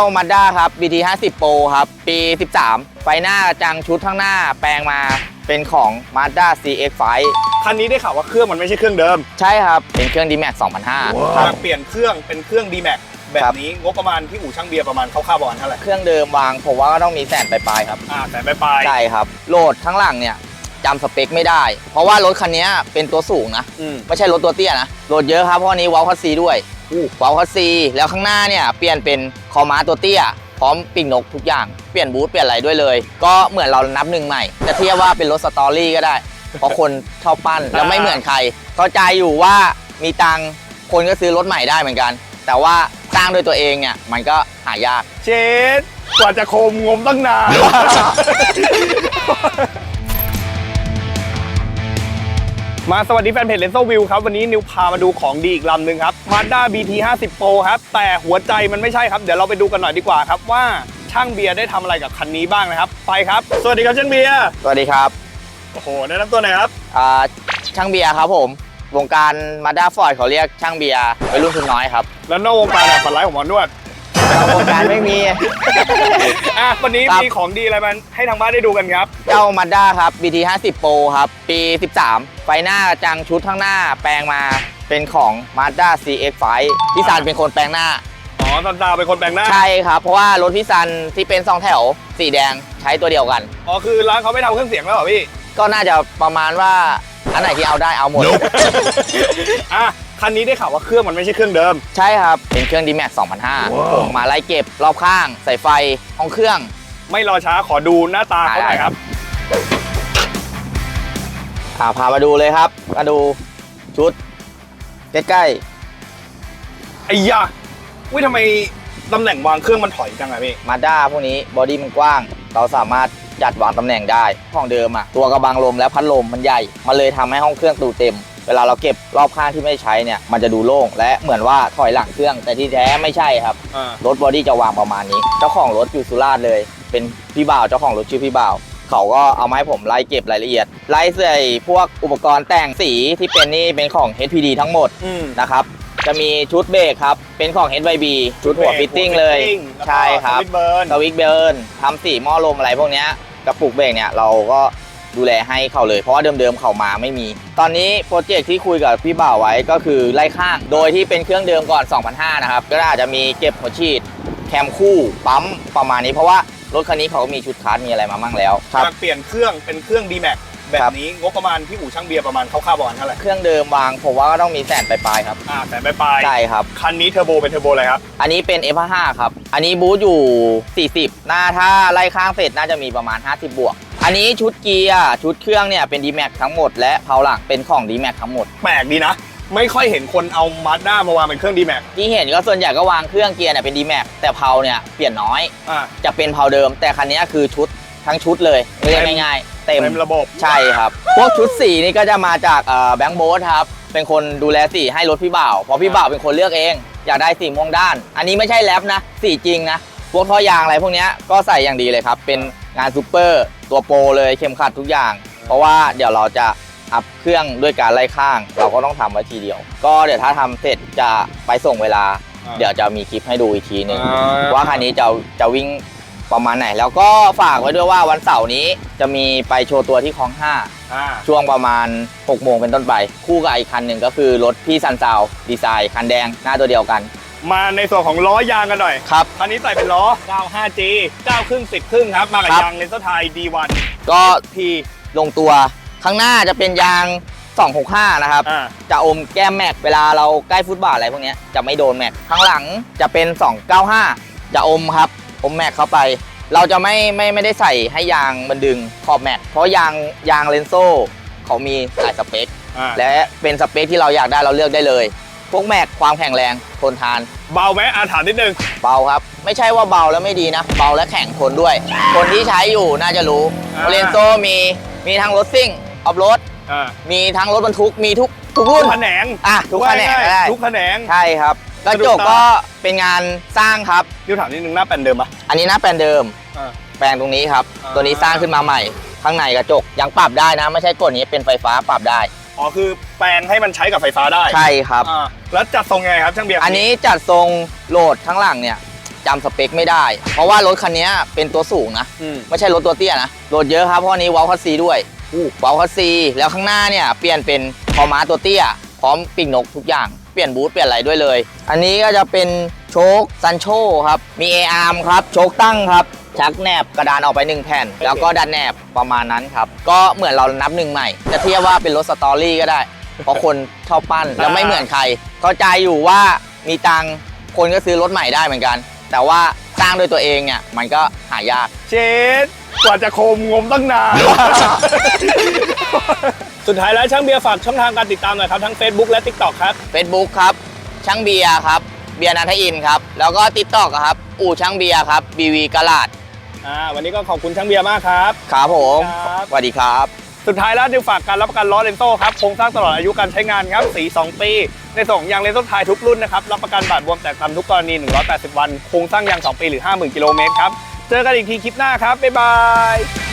า Mazda ครับ BT 50 Pro ครับ ปี 13 ไฟหน้ากระจังชุดข้างหน้าแปลงมาเป็นของ Mazda CX-5 คันนี้ได้ข่าวว่าเครื่องมันไม่ใช่เครื่องเดิม ใช่ครับ เป็นเครื่อง D-Max 2005คถ้ารับ เปลี่ยนเครื่องเป็นเครื่อง D-Max แบครับบนี้งบประมาณที่อู่ช่างเบียร์ประมาณคร่าวๆประมาณเท่าไหร่ เครื่องเดิมวางผมว่าก็ต้องมีแสนปลายๆครับ อ่าแต่ไปปลายใช่ครับ โหลดข้างหลังเนี่ยจำสเปคไม่ได้ เพราะว่ารถคันนี้เป็นตัวสูงนะอืมไม่ใช่รถตัวเตี้ยนะ โหลดเยอะครับ เพราะอันนี้วอลคัสซีด้วย วอลคัสซีแล้วข้างหน้าเนี่ยเปลี่ยนเป็นคอม้าตัวเตี้ย พร้อมปีกนกทุกอย่าง เปลี่ยนบูทเปลี่ยนอะไรด้วยเลย ก็เหมือนเรานับหนึ่งใหม่ จะเทียบว่าเป็นรถสตอรี่ก็ได้ เพราะคนชอบปั้นแล้วไม่เหมือนใคร เข้าใจอยู่ว่ามีตังค์คนก็ซื้อรถใหม่ได้เหมือนกัน แต่ว่าสร้างด้วยตัวเองเนี่ยมันก็หายาก เชดกว่าจะโคมงมตั้งนาน มาสวัสดีแฟนเพจเลนโซวิวครับวันนี้นิวพามาดูของดีอีกลำหนึ่งครับ Mazda BT 50 Pro ครับ แต่หัวใจมันไม่ใช่ครับ เดี๋ยวเราไปดูกันหน่อยดีกว่าครับว่าช่างเบียร์ได้ทำอะไรกับคันนี้บ้างนะครับ ไปครับ สวัสดีครับช่างเบียร์สวัสดีครับโอ้โหแนะนำตัวหน่อยครับอ่าช่างเบียร์ครับผม วงการมาด้าฟอร์ดเขาเรียกช่างเบียร์วัยรุ่นทุนน้อยครับ แล้วนอกวงการอะฝันร้ายของหมอนวด แต่วงการไม่มี อะวันนี้ครับ มีของดีอะไรมาให้ทางบ้านได้ดูกันครับ เจ้ามาด้าครับ BT 50 Pro ครับ ปี 13 ไฟหน้ากระจังชุดข้างหน้าแปลงมาเป็นของ Mazda CX-5 พี่ซันเป็นคนแปลงหน้า อ๋อซันซาวเป็นคนแปลงหน้า ใช่ครับ เพราะว่ารถพี่ซันที่เป็นสองแถวสีแดงใช้ตัวเดียวกัน อ๋อคือร้านเขาไม่ทำเครื่องเสียงแล้วเหรอพี่ ก็น่าจะประมาณว่า อันไหนที่เอาได้เอาหมด อะ คันนี้ได้ข่าวว่าเครื่องมันไม่ใช่เครื่องเดิม ใช่ครับ เป็นเครื่อง D-Max 2005ผมมาไล่เก็บรอบข้างใส่ไฟห้องเครื่อง ไม่รอช้าขอดูหน้าตาเขาหน่อยครับอ่าพามาดูเลยครับ มาดูชุด ใกล้ไอ้ยาวิทำไมตำแหน่งวางเครื่องมันถอยจังอะพี่ๆมาด้าพวกนี้บอดี้มันกว้าง เราสามารถจัดวางตำแหน่งได้ ของเดิมอะตัวกระบังลมและพัดลมมันใหญ่ มันเลยทำให้ห้องเครื่องตูเต็ม เวลาเราเก็บรอบข้างที่ไม่ใช้เนี่ยมันจะดูโล่งและเหมือนว่าถอยหลังเครื่อง แต่ที่แท้ไม่ใช่ครับ อ่ารถบอดี้จะวางประมาณนี้ เจ้าของรถอยู่สุราษฎร์เลย เป็นพี่บ่าวเจ้าของรถชื่อพี่บ่าว เขาก็เอามาให้ผมไล่เก็บรายละเอียด ไล่ใส่พวกอุปกรณ์แต่งสีที่เป็นนี่เป็นของ HPD ทั้งหมดอืม นะครับ จะมีชุดเบรกครับ เป็นของ HYB ชุดหัวฟิตติ้งเลย ใช่ครับ สวิตช์เบิร์นสวิกเบิร์นทำสีหม้อลมอะไรพวกเนี้ยกระปุกเบรกเนี่ยเราก็ ดูแลให้เขาเลย เพราะว่าเดิมๆเขามาไม่มี ตอนนี้โปรเจกต์ที่คุยกับพี่บ่าวไว้ก็คือไล่ข้าง โดยที่เป็นเครื่องเดิมก่อน2005นะครับ ก็อาจจะมีเก็บหัวฉีด แคมคู่ ปั๊มประมาณนี้ เพราะว่ารถคันนี้เขาก็มีชุดคัสมีอะไรมามั่งแล้วครับ จากเปลี่ยนเครื่องเป็นเครื่อง D-Max แบบนี้งบประมาณที่อู่ช่างเบียร์ประมาณคร่าวๆประมาณเท่าไหร่เครื่องเดิมวางผมว่าก็ต้องมีแสนปลายๆครับอ่าแต่ไปปลายๆใช่ครับ คันนี้เทอร์โบเป็นเทอร์โบอะไรครับ อันนี้เป็น F5 ครับ อันนี้บูทอยู่ 40 หน้าถ้าไล่ข้างเสร็จน่าจะมีประมาณ 50 บวกอั นนี้ชุดเกียร์ชุดเครื่องเนี่ยเป็น D-Max ทั้งหมด และเพาหลังเป็นของ D-Max ทั้งหมด แปลกดีนะ ไม่ค่อยเห็นคนเอามาด้ามาวางเป็นเครื่อง D-Max ที่เห็นก็ส่วนใหญ่ก็วางเครื่องเกียร์เนี่ยเป็น D-Max แต่เพาเนี่ยเปลี่ยนน้อยอ่า จะเป็นเพาเดิม แต่คันนี้คือชุดทั้งชุดเลยเรียกง่ายๆ เต็ม เต็มระบบ ใช่ครับ พวกชุดสีนี่ก็จะมาจากแบงค์โบสครับ เป็นคนดูแลสีให้รถพี่บ่าวเพราะพี่บ่าวเป็นคนเลือกเอง อยากได้สีม่วงด้าน อันนี้ไม่ใช่แรปนะ สีจริงนะ พวกท่อยางอะไรพวกเนี้ยก็ใส่อย่างดีเลยครับ เป็นงานซูเปอร์ ตัวโปรเลยเข้มขัดทุกอย่าง เพราะว่าเดี๋ยวเราจะอัพเครื่องด้วยการไล่ข้าง เราก็ต้องทำไว้ทีเดียว ก็เดี๋ยวถ้าทำเสร็จจะไปส่งเวลา อ่า เดี๋ยวจะมีคลิปให้ดูอีกทีหนึ่งอ่าว่าคันนี้จะจะวิ่งประมาณไหน แล้วก็ฝากไว้ด้วยว่าวันเสาร์นี้จะมีไปโชว์ตัวที่คลอง5อ่าช่วงประมาณ 6 โมงเป็นต้นไป คู่กับอีกคันหนึ่งก็คือรถพี่ซันซาวดีไซน์คันแดงหน้าตัวเดียวกัน มาในส่วนของล้อยางกันหน่อยครับ คันนี้ใส่เป็นล้อ 95G 9ครึ่ง10ครึ่งครับ มากับครับ ยางเลนเซอร์ไทย D1 ก็ P ลงตัวข้างหน้าจะเป็นยาง 265 นะครับ อ่า จะอมแก้มแม็กเวลาเราใกล้ฟุตบาทอะไรพวกเนี้ยจะไม่โดนแม็กข้างหลังจะเป็น 295 จะอมครับ อมแม็กเข้าไป เราจะไม่ไม่ไม่ได้ใส่ให้ยางมันดึงขอบแม็กเพราะยางยางเลนโซ่เขามีหลายสเปค อ่าและเป็นสเปคที่เราอยากได้เราเลือกได้เลย พวกแม็กความแข็งแรงทนทาน เบาไหมอาถามนิดนึง เบาครับ ไม่ใช่ว่าเบาแล้วไม่ดีนะ เบาและแข็งทนด้วย คนที่ใช้อยู่น่าจะรู้อ่าเรนโซมีมีทั้งรถซิ่งออฟโรดอ่ามีทั้งรถบรรทุกมีทุกทุกทุรุ่กนแขนงอะทุกแขนงว่าง่ายๆได้ ทุกแขนง ใช่ครับกระจกสะดุดตาก็เป็นงานสร้างครับ นิวถามนิดนึงหน้าแปลนเดิมปะอันนี้หน้าแปลนเดิม อ่า แปลงตรงนี้ครับ อ่า ตัวนี้สร้างขึ้นมาใหม่ ข้างในกระจกยังปรับได้นะ ไม่ใช่กดนี้เป็นไฟฟ้าปรับได้ อ๋อคือแปลงให้มันใช้กับไฟฟ้าได้ใช่ครับ อ่าแล้วจัดทรงไงครับช่างเบียร์อันนี้จัดทรงโหลดข้างหลังเนี่ยจำสเปคไม่ได้ เพราะว่ารถคันนี้เป็นตัวสูงนะ อืม ไม่ใช่รถตัวเตี้ยนะ โหลดเยอะครับเพราะอันนี้วอลคัสซีด้วยวอลคัสซีแล้วข้างหน้าเนี่ยเปลี่ยนเป็นคอม้าตัวเตี้ย พร้อมปีกนกทุกอย่าง เปลี่ยนบูทเปลี่ยนอะไรด้วยเลย อันนี้ก็จะเป็น โชคซันโชครับ มี a อ r m ครับ โชคตั้งครับ ชักแนบกระดานออกไปหนึ่งแผ่น แล้วก็ดันแนบประมาณนั้นครับ ก็เหมือนเรานับหนึ่งใหม่ จะเทียบว่าเป็นรถสตอรี่ก็ได้ เพราะคนชอบปั้นแล้วไม่เหมือนใคร เข้าใจอยู่ว่ามีตังค์คนก็ซื้อรถใหม่ได้เหมือนกัน แต่ว่าสร้างด้วยตัวเองเนี่ยมันก็หายาก เชดกว่าจะโคมงมตั้งนาน สุดท้ายแล้วช่างเบียร์ฝากช่องทางการติดตามหน่อยครับ ทั้ง Facebook และ TikTok ครับ Facebook ครับ ช่างเบียร์ครับ เบียร์นัทอินครับ แล้วก็ติดต่อครับ อู่ช่างเบียร์ครับ BV กลาดอ่าวันนี้ก็ขอบคุณช่างเบียร์มากครับครับผมครับสวัสดีครับ สุดท้ายแล้วดิวฝากการรับประกันล้อเลนโซ่ครับโครงสร้างตลอดอายุการใช้งานครับสี2 ปี ในส่วนของยางเลนโซ่ไทยทุกรุ่นนะครับรับประกันบาดบวมแตกตามทุกกรณี 180 วัน โครงสร้างยาง 2 ปีหรือ 50,000 กิโลเมตรครับเจอกันอีกทีคลิปหน้าครับบ๊ายบาย